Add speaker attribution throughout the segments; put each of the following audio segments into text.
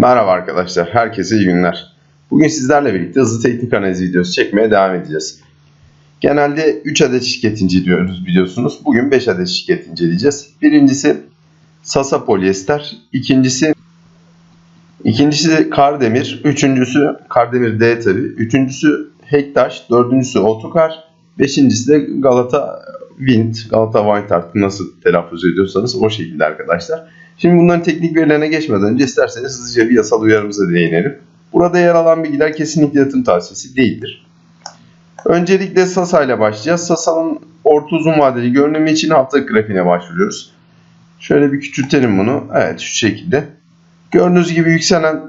Speaker 1: Merhaba arkadaşlar, herkese iyi günler. Bugün sizlerle birlikte hızlı teknik analiz videosu çekmeye devam edeceğiz. Genelde 3 adet şirket inceliyoruz biliyorsunuz. Bugün 5 adet şirket inceleyeceğiz. Birincisi Sasa Polyester, ikincisi ikincisi Kardemir, üçüncüsü Kardemir D tabi, üçüncüsü Hektaş, dördüncüsü Otokar, beşincisi de Galata Wind, Galata Wind artık nasıl telaffuz ediyorsanız o şekilde arkadaşlar. Şimdi bunların teknik verilerine geçmeden önce isterseniz hızlıca bir yasal uyarımıza değinelim. Burada yer alan bilgiler kesinlikle yatırım tavsiyesi değildir. Öncelikle Sasa ile başlayacağız. Sasa'nın orta uzun vadeli görünümü için haftalık grafiğine başvuruyoruz. Şöyle bir küçültelim bunu. Evet şu şekilde. Gördüğünüz gibi yükselen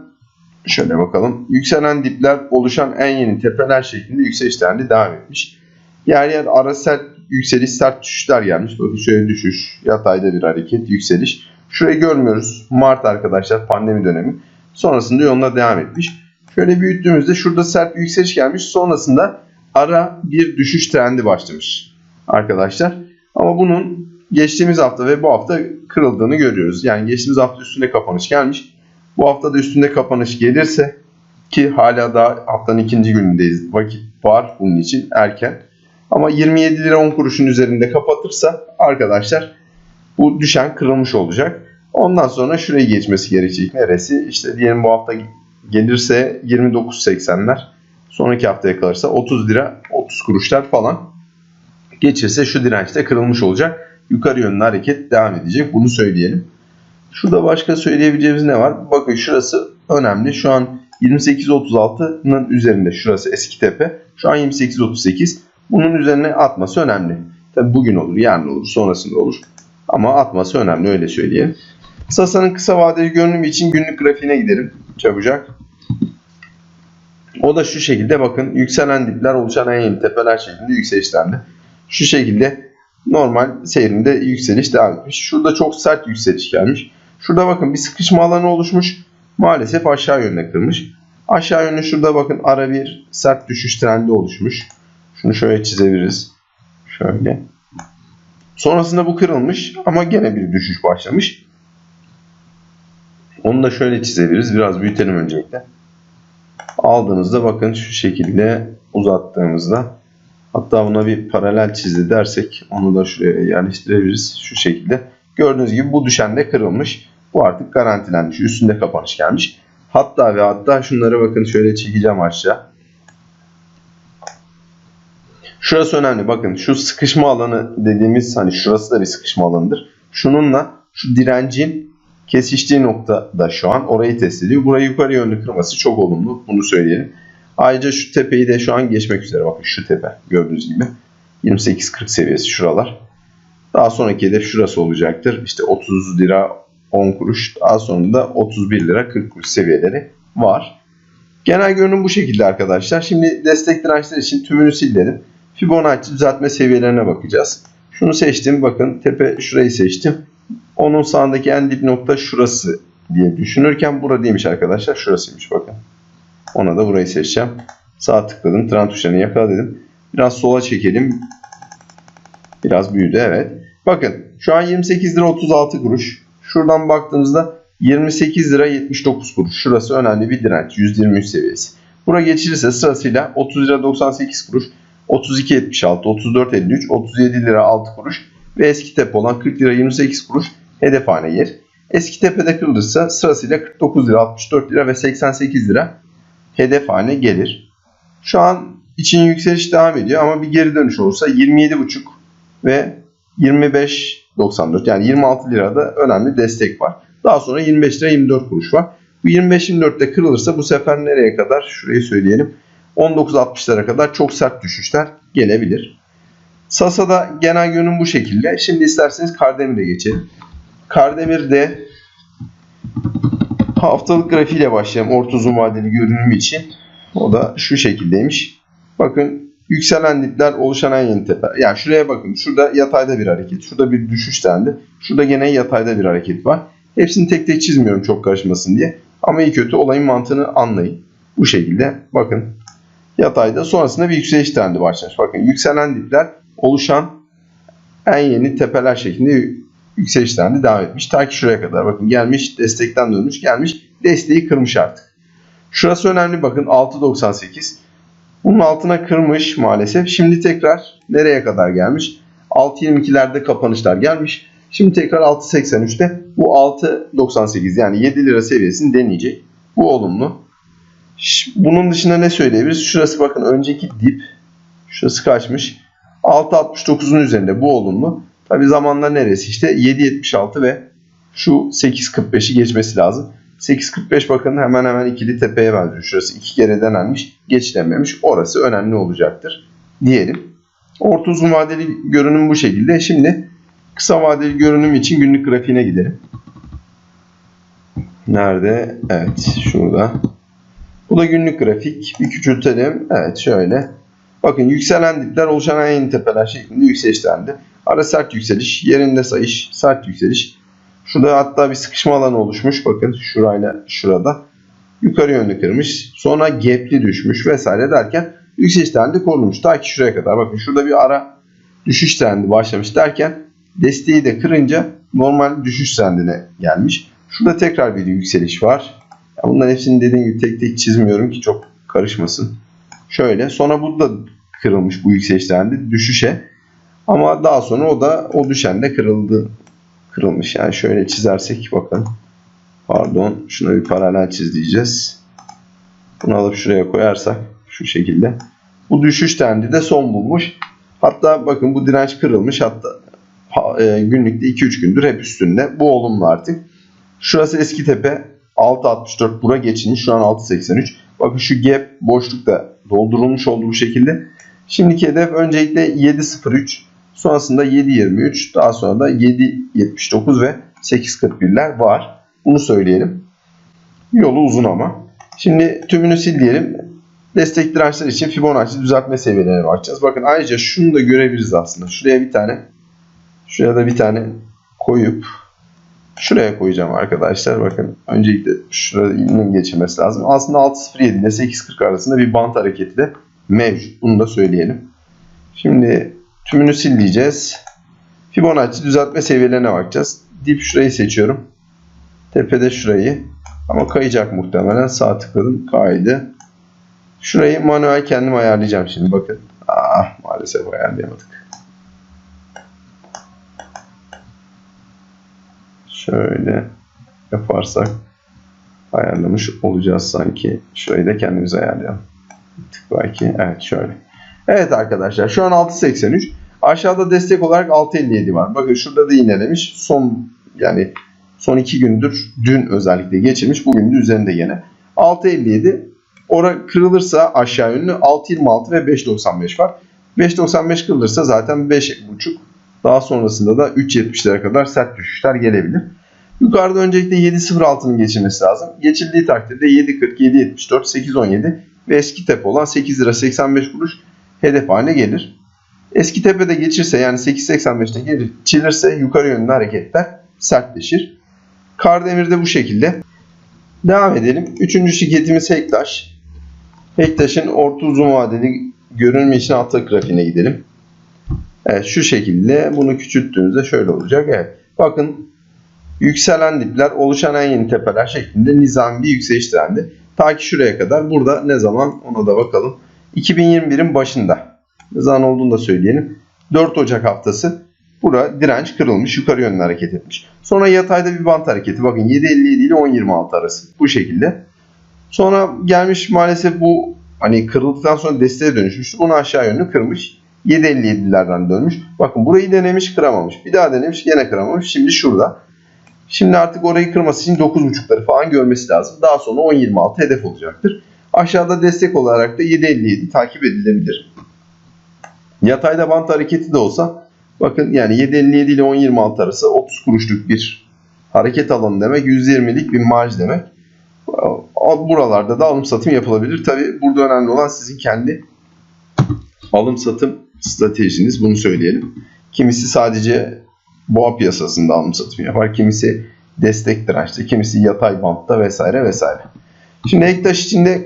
Speaker 1: şöyle bakalım. Yükselen dipler oluşan en yeni tepeler şeklinde yükseliş trendi devam etmiş. Yer yer ara sert yükseliş, sert düşüşler gelmiş. Bakın şöyle düşüş, yatayda bir hareket, yükseliş. Şurayı görmüyoruz. Mart arkadaşlar pandemi dönemi. Sonrasında yoluna devam etmiş. Şöyle büyüttüğümüzde şurada sert bir yükseliş gelmiş. Sonrasında ara bir düşüş trendi başlamış arkadaşlar. Ama bunun geçtiğimiz hafta ve bu hafta kırıldığını görüyoruz. Yani geçtiğimiz hafta üstünde kapanış gelmiş. Bu hafta da üstünde kapanış gelirse ki hala daha haftanın ikinci günündeyiz. Vakit var bunun için erken. Ama 27 lira 10 kuruşun üzerinde kapatırsa arkadaşlar bu düşen kırılmış olacak. Ondan sonra şurayı geçmesi gerekecek. Neresi? İşte diyelim bu hafta gelirse 29.80'ler. Sonraki haftaya kalırsa 30 lira 30 kuruşlar falan. Geçirse şu dirençte kırılmış olacak. Yukarı yönlü hareket devam edecek. Bunu söyleyelim. Şurada başka söyleyebileceğimiz ne var? Bakın şurası önemli. Şu an 28.36'nın üzerinde. Şurası eski tepe. Şu an 28.38. Bunun üzerine atması önemli. Tabi bugün olur, yarın olur, sonrasında olur. Ama atması önemli öyle söyleyeyim. Sasa'nın kısa vadeli görünümü için günlük grafiğine gidelim çabucak. O da şu şekilde bakın yükselen dipler oluşan en yeni tepeler şeklinde yükselişlerinde. Şu şekilde normal seyrinde yükseliş devam etmiş. Şurada çok sert yükseliş gelmiş. Şurada bakın bir sıkışma alanı oluşmuş. Maalesef aşağı yönde kırmış. Aşağı yönlü şurada bakın ara bir sert düşüş trendi oluşmuş. Şunu şöyle çizebiliriz. Şöyle. Sonrasında bu kırılmış ama gene bir düşüş başlamış. Onu da şöyle çizebiliriz. Biraz büyütelim öncelikle. Aldığınızda bakın şu şekilde uzattığımızda hatta buna bir paralel çizdi dersek onu da şuraya yerleştirebiliriz. Şu şekilde. Gördüğünüz gibi bu düşen de kırılmış. Bu artık garantilenmiş. Üstünde kapanış gelmiş. Hatta ve hatta şunlara bakın şöyle çekeceğim aşağı. Şurası önemli. Bakın şu sıkışma alanı dediğimiz hani şurası da bir sıkışma alanıdır. Şununla şu direncin kesiştiği nokta da şu an orayı test ediyor. Burayı yukarı yönlü kırması çok olumlu. Bunu söyleyelim. Ayrıca şu tepeyi de şu an geçmek üzere. Bakın şu tepe gördüğünüz gibi. 28-40 seviyesi şuralar. Daha sonraki hedef şurası olacaktır. İşte 30 lira 10 kuruş. Daha sonra da 31 lira 40 kuruş seviyeleri var. Genel görünüm bu şekilde arkadaşlar. Şimdi destek dirençler için tümünü sildim. Fibonacci düzeltme seviyelerine bakacağız. Şunu seçtim. Bakın tepe şurayı seçtim. Onun sağındaki en dip nokta şurası diye düşünürken burada değilmiş arkadaşlar. Şurasıymış bakın. Ona da burayı seçeceğim. Sağ tıkladım. Tren tuşlarını yakala dedim. Biraz sola çekelim. Biraz büyüdü evet. Bakın şu an 28 lira 36 kuruş. Şuradan baktığımızda 28 lira 79 kuruş. Şurası önemli bir direnç. 123 seviyesi. Bura geçirirse sırasıyla 30 lira 98 kuruş, 32.76, 34.53, 37 lira 6 kuruş ve eski tepe olan 40 lira 28 kuruş hedef haline yer. Eski tepede kırılırsa sırasıyla 49 lira 64 lira ve 88 lira hedef haline gelir. Şu an için yükseliş devam ediyor ama bir geri dönüş olursa 27.5 ve 25.94 yani 26 lirada önemli destek var. Daha sonra 25 lira 24 kuruş var. Bu 25-24'te kırılırsa bu sefer nereye kadar? Şurayı söyleyelim. 19.60'lara kadar çok sert düşüşler gelebilir. Sasa'da genel görünüm bu şekilde. Şimdi isterseniz Kardemir'e geçelim. Kardemir'de haftalık grafiğiyle başlayalım. Orta uzun vadeli görünümü için. O da şu şekildeymiş. Bakın yükselen dipler oluşan en yeni tepe. Yani şuraya bakın. Şurada yatayda bir hareket. Şurada bir düşüş dendi. Şurada gene yatayda bir hareket var. Hepsini tek tek çizmiyorum çok karışmasın diye. Ama iyi kötü olayın mantığını anlayın. Bu şekilde bakın yatayda sonrasında bir yükseliş trendi başlamış. Bakın yükselen dipler oluşan en yeni tepeler şeklinde yükseliş trendi devam etmiş. Ta ki şuraya kadar bakın gelmiş destekten dönmüş gelmiş desteği kırmış artık. Şurası önemli bakın 6.98. Bunun altına kırmış maalesef. Şimdi tekrar nereye kadar gelmiş? 6.22'lerde kapanışlar gelmiş. Şimdi tekrar 6.83'te bu 6.98 yani 7 lira seviyesini deneyecek. Bu olumlu. Bunun dışında ne söyleyebiliriz? Şurası bakın önceki dip. Şurası kaçmış? 6.69'un üzerinde bu olumlu. Tabi zamanla neresi işte 7.76 ve şu 8.45'i geçmesi lazım. 8.45 bakın hemen hemen ikili tepeye benziyor. Şurası iki kere denenmiş, geçilememiş. Orası önemli olacaktır diyelim. Orta uzun vadeli görünüm bu şekilde. Şimdi kısa vadeli görünüm için günlük grafiğine gidelim. Nerede? Evet şurada. Bu da günlük grafik. Bir küçültelim. Evet şöyle. Bakın yükselen dipler oluşan en tepeler şeklinde yükselişlendi. Ara sert yükseliş, yerinde sayış, sert yükseliş. Şurada hatta bir sıkışma alanı oluşmuş. Bakın şurayla şurada. Yukarı yönlü kırmış. Sonra gapli düşmüş vesaire derken yükseliş trendi korunmuş. Ta ki şuraya kadar. Bakın şurada bir ara düşüş trendi başlamış derken desteği de kırınca normal düşüş trendine gelmiş. Şurada tekrar bir yükseliş var. Ya bunların hepsini dediğim gibi tek tek çizmiyorum ki çok karışmasın. Şöyle. Sonra bu da kırılmış bu yükseliş trendi düşüşe. Ama daha sonra o da o düşen de kırıldı. Kırılmış. Yani şöyle çizersek bakın. Pardon. Şuna bir paralel çiz diyeceğiz. Bunu alıp şuraya koyarsak şu şekilde. Bu düşüş trendi de son bulmuş. Hatta bakın bu direnç kırılmış. Hatta ha- e, günlükte 2-3 gündür hep üstünde. Bu olumlu artık. Şurası eski tepe 6.64 bura geçilmiş. Şu an 6.83. Bakın şu gap boşlukta doldurulmuş oldu bu şekilde. Şimdiki hedef öncelikle 7.03 sonrasında 7.23 daha sonra da 7.79 ve 8.41'ler var. Bunu söyleyelim. Yolu uzun ama. Şimdi tümünü sil diyelim. Destek dirençler için Fibonacci düzeltme seviyelerine bakacağız. Bakın ayrıca şunu da görebiliriz aslında. Şuraya bir tane şuraya da bir tane koyup şuraya koyacağım arkadaşlar. Bakın öncelikle şuranın geçirmesi lazım. Aslında 6.07 ile 8.40 arasında bir bant hareketi de mevcut. Bunu da söyleyelim. Şimdi tümünü sil diyeceğiz. Fibonacci düzeltme seviyelerine bakacağız. Dip şurayı seçiyorum. Tepede şurayı. Ama kayacak muhtemelen. Sağ tıkladım. Kaydı. Şurayı manuel kendim ayarlayacağım şimdi. Bakın. Ah maalesef ayarlayamadık. Şöyle yaparsak ayarlamış olacağız sanki. Şurayı da kendimiz ayarlayalım. Tık belki. Evet şöyle. Evet arkadaşlar şu an 6.83. Aşağıda destek olarak 6.57 var. Bakın şurada da iğnelemiş. Son yani son iki gündür dün özellikle geçirmiş. Bugün de üzerinde yine. 6.57 Ora kırılırsa aşağı yönlü 6.26 ve 5.95 var. 5.95 kırılırsa zaten 5.5 daha sonrasında da 3.70'lere kadar sert düşüşler gelebilir. Yukarıda öncelikle 7.06'nın geçilmesi lazım. Geçildiği takdirde 7.40, 7.74, 8.17 ve eski tepe olan 8 lira 85 kuruş hedef haline gelir. Eski tepede geçirse yani 8.85'te geçilirse yukarı yönlü hareketler sertleşir. Kardemir de bu şekilde. Devam edelim. Üçüncü şirketimiz Hektaş. Hektaş'ın orta uzun vadeli görünüm için altta grafiğine gidelim. Evet şu şekilde bunu küçülttüğümüzde şöyle olacak. Evet. Bakın yükselen dipler oluşan en yeni tepeler şeklinde nizami bir yükseliş trendi. Ta ki şuraya kadar. Burada ne zaman ona da bakalım. 2021'in başında. Ne zaman olduğunu da söyleyelim. 4 Ocak haftası. Bura direnç kırılmış. Yukarı yönlü hareket etmiş. Sonra yatayda bir bant hareketi. Bakın 7.57 ile 10.26 arası. Bu şekilde. Sonra gelmiş maalesef bu hani kırıldıktan sonra desteğe dönüşmüş. Bunu aşağı yönlü kırmış. 7.57'lerden dönmüş. Bakın burayı denemiş kıramamış. Bir daha denemiş yine kıramamış. Şimdi şurada. Şimdi artık orayı kırması için 9.5'ları falan görmesi lazım. Daha sonra 10.26 hedef olacaktır. Aşağıda destek olarak da 7.57 takip edilebilir. Yatayda bant hareketi de olsa bakın yani 7.57 ile 10.26 arası 30 kuruşluk bir hareket alanı demek. 120'lik bir marj demek. Buralarda da alım satım yapılabilir. Tabi burada önemli olan sizin kendi alım satım stratejiniz. Bunu söyleyelim. Kimisi sadece boğa piyasasında alım satım yapar. Kimisi destek dirençte, kimisi yatay bantta vesaire vesaire. Şimdi Ektaş içinde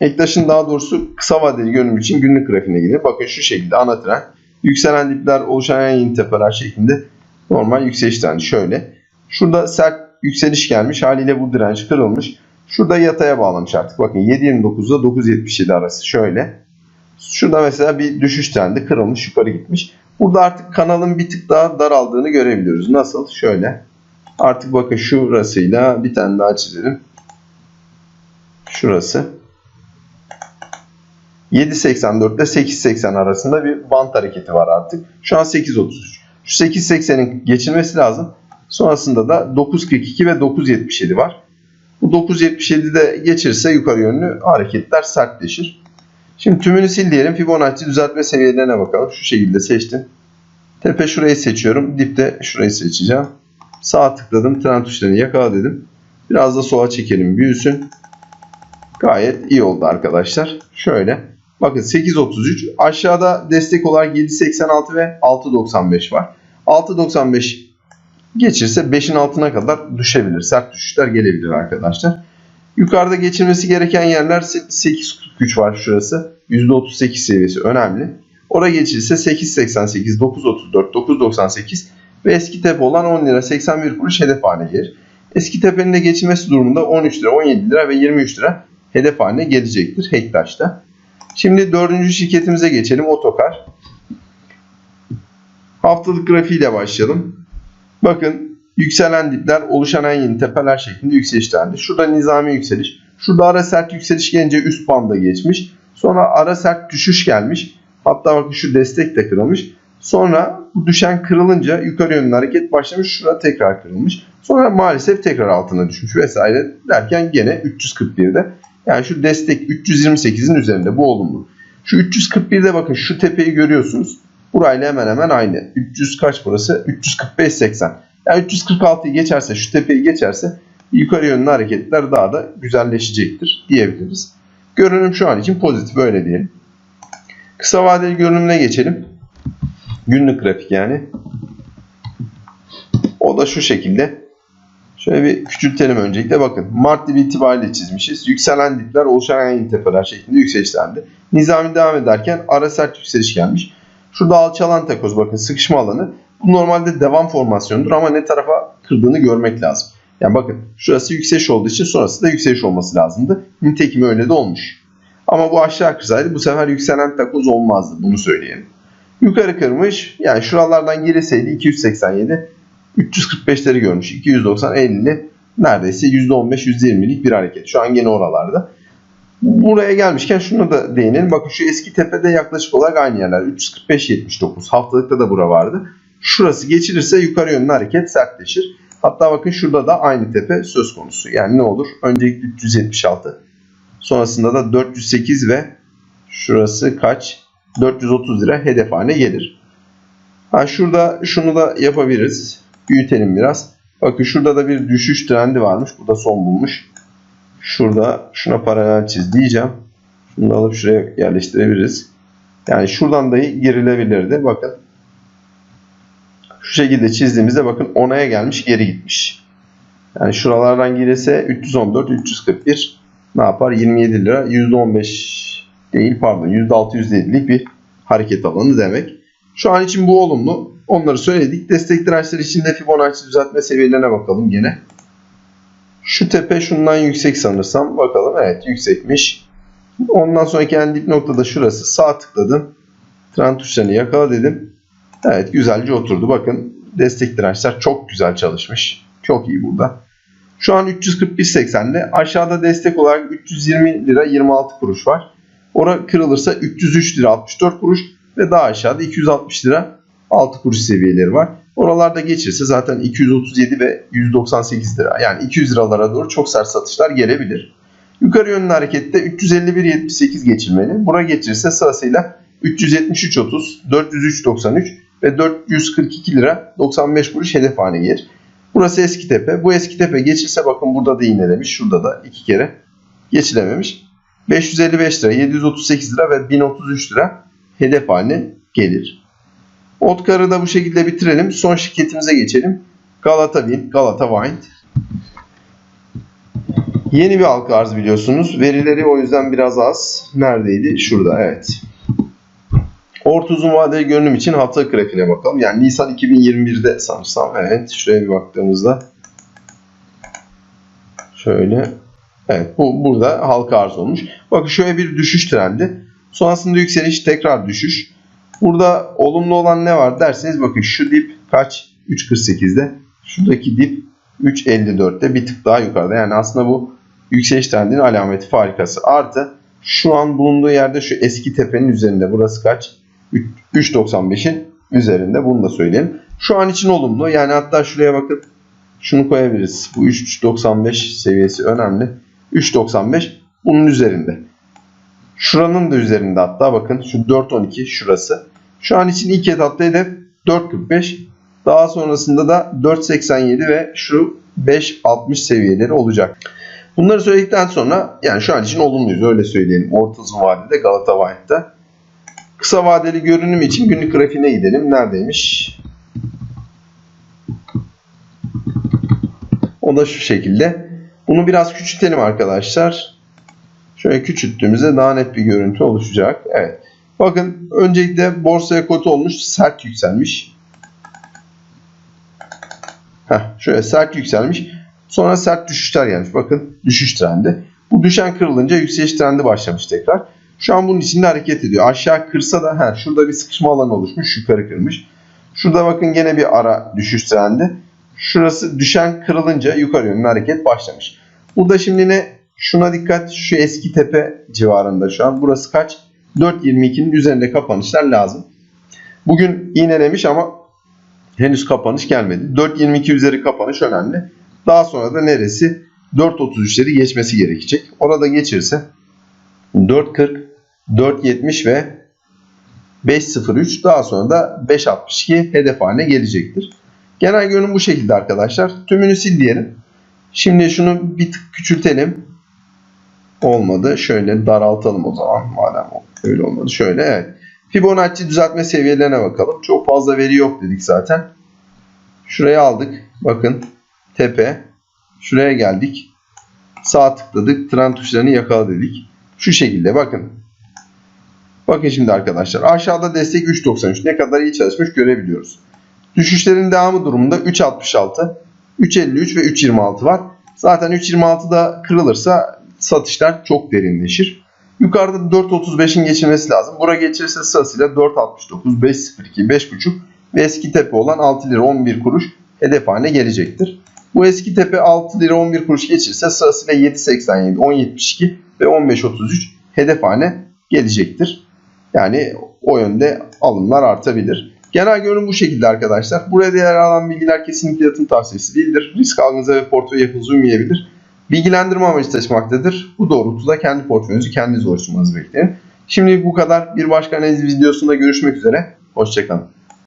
Speaker 1: Ektaş'ın daha doğrusu kısa vadeli görünüm için günlük grafiğine gidelim. Bakın şu şekilde ana trend. Yükselen dipler oluşan en yeni tepeler şeklinde normal yükseliş trendi. Şöyle. Şurada sert yükseliş gelmiş. Haliyle bu direnç kırılmış. Şurada yataya bağlamış artık. Bakın 7.29'da 9.77 arası şöyle. Şurada mesela bir düşüş trendi kırılmış yukarı gitmiş. Burada artık kanalın bir tık daha daraldığını görebiliyoruz. Nasıl? Şöyle. Artık bakın şurasıyla bir tane daha çizelim. Şurası. 7.84 ile 8.80 arasında bir bant hareketi var artık. Şu an 8.33. Şu 8.80'in geçilmesi lazım. Sonrasında da 9.42 ve 9.77 var. Bu 9.77'de geçirse yukarı yönlü hareketler sertleşir. Şimdi tümünü sil diyelim. Fibonacci düzeltme seviyelerine bakalım. Şu şekilde seçtim. Tepe şurayı seçiyorum. Dipte şurayı seçeceğim. Sağ tıkladım. Tren tuşlarını yakala dedim. Biraz da sola çekelim. Büyüsün. Gayet iyi oldu arkadaşlar. Şöyle. Bakın 8.33. Aşağıda destek olarak 7.86 ve 6.95 var. 6.95 geçirse 5'in altına kadar düşebilir. Sert düşüşler gelebilir arkadaşlar. Yukarıda geçilmesi gereken yerler 8.43 var şurası. %38 seviyesi önemli. Oraya geçilse 8.88, 9.34, 9.98 ve eski tepe olan 10 lira 81 kuruş hedef haline gelir. Eski tepenin de geçilmesi durumunda 13 lira, 17 lira ve 23 lira hedef haline gelecektir Hektaş'ta. Şimdi dördüncü şirketimize geçelim. Otokar. Haftalık grafiğiyle başlayalım. Bakın yükselen dipler oluşan en yeni tepeler şeklinde yükseliş trendi. Şurada nizami yükseliş. Şurada ara sert yükseliş gelince üst banda geçmiş. Sonra ara sert düşüş gelmiş. Hatta bakın şu destek de kırılmış. Sonra bu düşen kırılınca yukarı yönlü hareket başlamış. Şurada tekrar kırılmış. Sonra maalesef tekrar altına düşmüş vesaire derken gene 341'de. Yani şu destek 328'in üzerinde bu olumlu. Şu 341'de bakın şu tepeyi görüyorsunuz. Burayla hemen hemen aynı. 300 kaç burası? 345-80. Yani 346'yı geçerse şu tepeyi geçerse yukarı yönlü hareketler daha da güzelleşecektir diyebiliriz. Görünüm şu an için pozitif öyle diyelim. Kısa vadeli görünümüne geçelim. Günlük grafik yani. O da şu şekilde. Şöyle bir küçültelim öncelikle. Bakın Mart dibi itibariyle çizmişiz. Yükselen dipler oluşan en tepeler şeklinde yükselişlendi. Nizami devam ederken ara sert yükseliş gelmiş. Şurada alçalan takoz bakın sıkışma alanı. Bu normalde devam formasyonudur ama ne tarafa kırdığını görmek lazım. Yani bakın şurası yükseliş olduğu için sonrası da yükseliş olması lazımdı. Nitekim öyle de olmuş. Ama bu aşağı kırsaydı bu sefer yükselen takoz olmazdı bunu söyleyelim. Yukarı kırmış yani şuralardan girseydi 287 345'leri görmüş. 290 50 neredeyse %15-%20'lik bir hareket. Şu an gene oralarda. Buraya gelmişken şunu da değinelim. Bakın şu eski tepede yaklaşık olarak aynı yerler. 345-79. Haftalıkta da bura vardı. Şurası geçilirse yukarı yönlü hareket sertleşir. Hatta bakın şurada da aynı tepe söz konusu. Yani ne olur? Öncelikle 376. Sonrasında da 408 ve şurası kaç? 430 lira hedef haline gelir. Ha şurada şunu da yapabiliriz. Büyütelim biraz. Bakın şurada da bir düşüş trendi varmış. Bu da son bulmuş. Şurada şuna paralel çiz diyeceğim. Şunu alıp şuraya yerleştirebiliriz. Yani şuradan da girilebilirdi. Bakın. Şu şekilde çizdiğimizde bakın 10'aya gelmiş geri gitmiş. Yani şuralardan girirse 314, 341 ne yapar? 27 lira. %15 değil pardon %607'lik bir hareket alanı demek. Şu an için bu olumlu. Onları söyledik. Destek dirençler için de Fibonacci düzeltme seviyelerine bakalım yine. Şu tepe şundan yüksek sanırsam. Bakalım evet yüksekmiş. Ondan sonraki en dip noktada şurası. Sağ tıkladım. Tren tuşlarını yakala dedim. Evet güzelce oturdu. Bakın destek dirençler çok güzel çalışmış. Çok iyi burada. Şu an 341.80'de. Aşağıda destek olarak 320 lira 26 kuruş var. Ora kırılırsa 303 lira 64 kuruş ve daha aşağıda 260 lira 6 kuruş seviyeleri var. Oralarda geçirse zaten 237 ve 198 lira yani 200 liralara doğru çok sert satışlar gelebilir. Yukarı yönlü harekette 351.78 geçilmeli. Bura geçirse sırasıyla 373.30, 403.93 ve 442 lira 95 kuruş hedef haline gelir. Burası eski tepe. Bu eski tepe geçirse bakın burada da iğnelemiş. Şurada da iki kere geçilememiş. 555 lira, 738 lira ve 1033 lira hedef haline gelir. Otkar'ı da bu şekilde bitirelim. Son şirketimize geçelim. Galata Wind, Galata Wind. Yeni bir halka arz biliyorsunuz. Verileri o yüzden biraz az. Neredeydi? Şurada evet. Orta uzun vadeli görünüm için haftalık grafiğine bakalım. Yani Nisan 2021'de sanırsam evet şuraya bir baktığımızda Şöyle. Evet bu burada halka arz olmuş. Bakın şöyle bir düşüş trendi. Sonrasında yükseliş tekrar düşüş. Burada olumlu olan ne var derseniz bakın şu dip kaç? 3.48'de. Şuradaki dip 3.54'te bir tık daha yukarıda. Yani aslında bu yükseliş trendinin alameti farikası. Artı şu an bulunduğu yerde şu eski tepenin üzerinde. Burası kaç? 3.95'in üzerinde. Bunu da söyleyeyim. Şu an için olumlu. Yani hatta şuraya bakın. Şunu koyabiliriz. Bu 3.95 seviyesi önemli. 3.95 bunun üzerinde. Şuranın da üzerinde hatta bakın şu 4.12 şurası. Şu an için ilk etapta hedef 4.45. Daha sonrasında da 4.87 ve şu 5.60 seviyeleri olacak. Bunları söyledikten sonra yani şu an için olumluyuz öyle söyleyelim. Orta uzun vadede Galata White'da. Kısa vadeli görünüm için günlük grafiğine gidelim. Neredeymiş? O da şu şekilde. Bunu biraz küçültelim arkadaşlar. Şöyle küçülttüğümüzde daha net bir görüntü oluşacak. Evet. Bakın öncelikle borsaya kotu olmuş. Sert yükselmiş. Heh, şöyle sert yükselmiş. Sonra sert düşüşler gelmiş. Bakın düşüş trendi. Bu düşen kırılınca yükseliş trendi başlamış tekrar. Şu an bunun içinde hareket ediyor. Aşağı kırsa da he, şurada bir sıkışma alanı oluşmuş. Yukarı kırmış. Şurada bakın gene bir ara düşüş trendi. Şurası düşen kırılınca yukarı yönlü hareket başlamış. Burada şimdi ne? Şuna dikkat. Şu eski tepe civarında şu an. Burası kaç? 4.22'nin üzerinde kapanışlar lazım. Bugün iğnelemiş ama henüz kapanış gelmedi. 4.22 üzeri kapanış önemli. Daha sonra da neresi? 4.33'leri geçmesi gerekecek. Orada geçirse 4.40, 4.70 ve 5.03 daha sonra da 5.62 hedef haline gelecektir. Genel görünüm bu şekilde arkadaşlar. Tümünü sil diyelim. Şimdi şunu bir tık küçültelim. Olmadı. Şöyle daraltalım o zaman. Madem öyle olmadı. Şöyle evet. Fibonacci düzeltme seviyelerine bakalım. Çok fazla veri yok dedik zaten. Şuraya aldık. Bakın tepe. Şuraya geldik. Sağ tıkladık. Trend tuşlarını yakala dedik. Şu şekilde bakın. Bakın şimdi arkadaşlar. Aşağıda destek 3.93. Ne kadar iyi çalışmış görebiliyoruz. Düşüşlerin devamı durumunda 3.66, 3.53 ve 3.26 var. Zaten 3.26'da kırılırsa satışlar çok derinleşir. Yukarıda 4.35'in geçilmesi lazım. Bura geçirse sırasıyla 4.69, 5.02, 5.5 ve eski tepe olan 6 lira 11 kuruş hedef haline gelecektir. Bu eski tepe 6 lira 11 kuruş geçirse sırasıyla 7.87, 10.72 ve 15.33 hedef haline gelecektir. Yani o yönde alımlar artabilir. Genel görünüm bu şekilde arkadaşlar. Burada yer alan bilgiler kesinlikle yatırım tavsiyesi değildir. Risk algınıza ve portföy yapınıza uymayabilir. Bilgilendirme amacı taşımaktadır. Bu doğrultuda kendi portföyünüzü kendiniz oluşturmanızı bekleyin. Şimdi bu kadar. Bir başka analiz videosunda görüşmek üzere. Hoşçakalın.